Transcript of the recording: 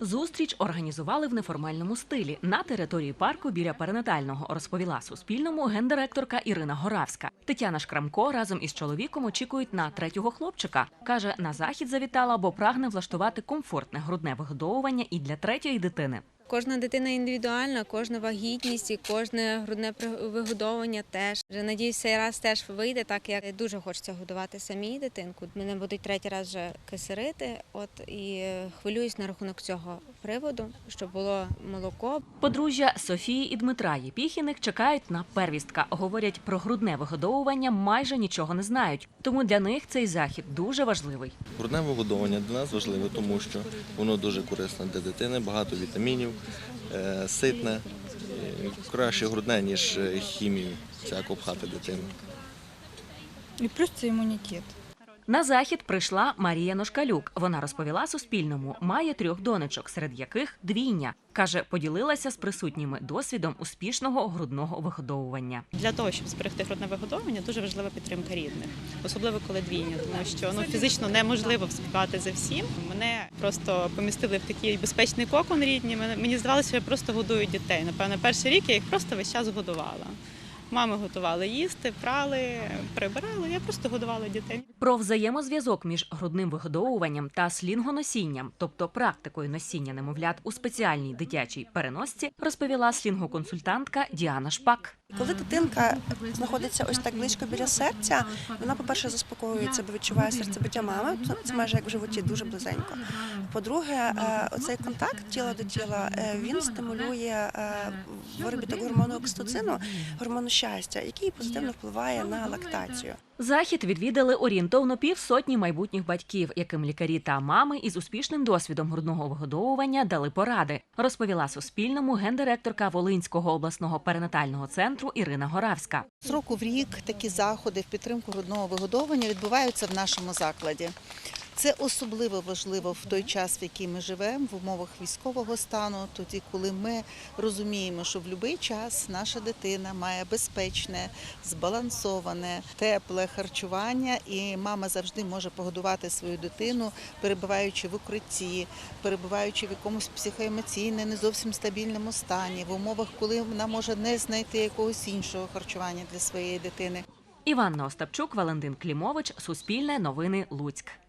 Зустріч організували в неформальному стилі на території парку біля перинатального, розповіла Суспільному гендиректорка Ірина Горавська. Тетяна Шкрамко разом із чоловіком очікують на третього хлопчика. Каже, на захід завітала, бо прагне влаштувати комфортне грудне вигодовування і для третьої дитини. Кожна дитина індивідуальна, кожна вагітність і кожне грудне вигодовування теж. Вже надіюсь, цей раз теж вийде, так як дуже хочеться годувати самій дитинку. Мене будуть третій раз вже кисерити. От і хвилююсь на рахунок цього приводу, щоб було молоко. Подружжя Софії і Дмитра Єпіхіних чекають на первістка. Говорять про грудне вигодовування, майже нічого не знають. Тому для них цей захід дуже важливий. Грудне вигодовування для нас важливе, тому що воно дуже корисне для дитини, багато вітамінів, е, ситне, е, краще грудне, ніж е, хімію всяку пхати дитину. І плюс це імунітет. На захід прийшла Марія Ношкалюк. Вона розповіла Суспільному, має трьох донечок, серед яких двійня. Каже, поділилася з присутніми досвідом успішного грудного вигодовування. Для того, щоб зберегти грудне вигодовування, дуже важлива підтримка рідних, особливо коли двійня, тому що ну фізично неможливо вспівати за всім. Мене просто помістили в такий безпечний кокон рідні. Мені здавалося, що я просто годую дітей. Напевно, перший рік я їх просто весь час годувала. Мами готували їсти, прали, прибирали. Я просто годувала дітей. Про взаємозв'язок між грудним вигодовуванням та слінгоносінням, тобто практикою носіння немовлят у спеціальній дитячій переносці, розповіла слінгоконсультантка Діана Шпак. Коли дитинка знаходиться ось так близько біля серця, вона, по-перше, заспокоюється, бо відчуває серцебиття мами. Це- майже як в животі, дуже близенько. По-друге, е, оцей контакт тіла до тіла е, він стимулює е, виробіток гормону окситоцину, гормону щастя, який позитивно впливає на лактацію. Захід відвідали орієнтовно півсотні майбутніх батьків, яким лікарі та мами із успішним досвідом грудного вигодовування дали поради. Розповіла Суспільному гендиректорка Волинського обласного перинатального центру Ірина Горавська. З року в рік такі заходи в підтримку грудного вигодовування відбуваються в нашому закладі. Це особливо важливо в той час, в який ми живемо, в умовах військового стану, тоді, коли ми розуміємо, що в будь-який час наша дитина має безпечне, збалансоване, тепле харчування, і мама завжди може погодувати свою дитину, перебуваючи в укритті, перебуваючи в якомусь психоемоційно не зовсім стабільному стані, в умовах, коли вона може не знайти якогось іншого харчування для своєї дитини. Іванна Остапчук, Валентин Клімович, Суспільне новини Луцьк.